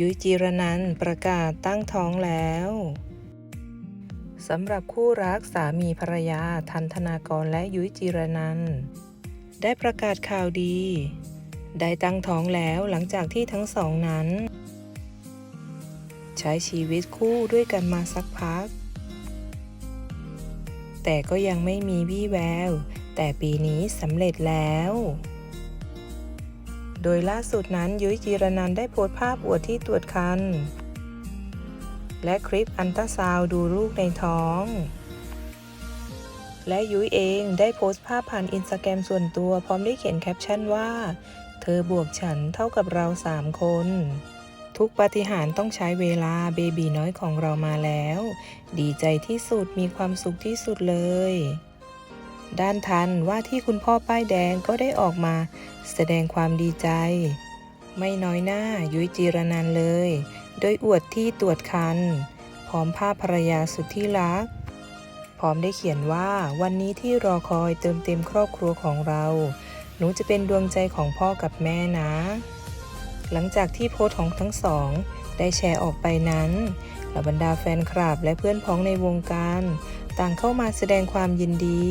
ยุ้ยจีรนันประกาศตั้งท้องแล้วสำหรับคู่รักสามีภรรยาทันธนากรและยุ้ยจีรนันได้ประกาศข่าวดี ได้ตั้งท้องแล้วหลังจากที่ทั้งสองนั้น ใช้ชีวิตคู่ด้วยกันมาสักพัก แต่ก็ยังไม่มีวี่แวว แต่ปีนี้สำเร็จแล้ว โดยล่าสุดนั้นยุ้ยจีรนันได้โพสต์ภาพอวดที่ตรวจคัน และคลิปอันตราซาวดูลูกในท้อง และยุ้ยเองได้โพสต์ภาพผ่านอินสตาแกรมส่วนตัวพร้อมได้เขียนแคปชั่นว่า เธอบวกฉันเท่ากับเราสามคนทุกปฏิหารต้องใช้เวลาเบบีน้อยของเรามาแล้ว ดีใจที่สุดมีความสุขที่สุดเลย ด้านทันว่าที่คุณพ่อป้ายแดงก็ได้ออกมา แสดงความดีใจ ไม่น้อยหน้ายุ้ยจีรนันเลย โดยอวดที่ตรวจคัน พร้อมภาพภรรยาสุดที่รัก พร้อมได้เขียนว่าวันนี้ที่รอคอยเติมเต็มครอบครัวของเรา หนูจะเป็นดวงใจของพ่อกับแม่นะ หลังจากที่โพสของทั้งสอง ได้แชร์ออกไปนั้นเหล่าบรรดาแฟนคลับและเพื่อนพ้องในวงการต่างเข้ามาแสดงความยินดี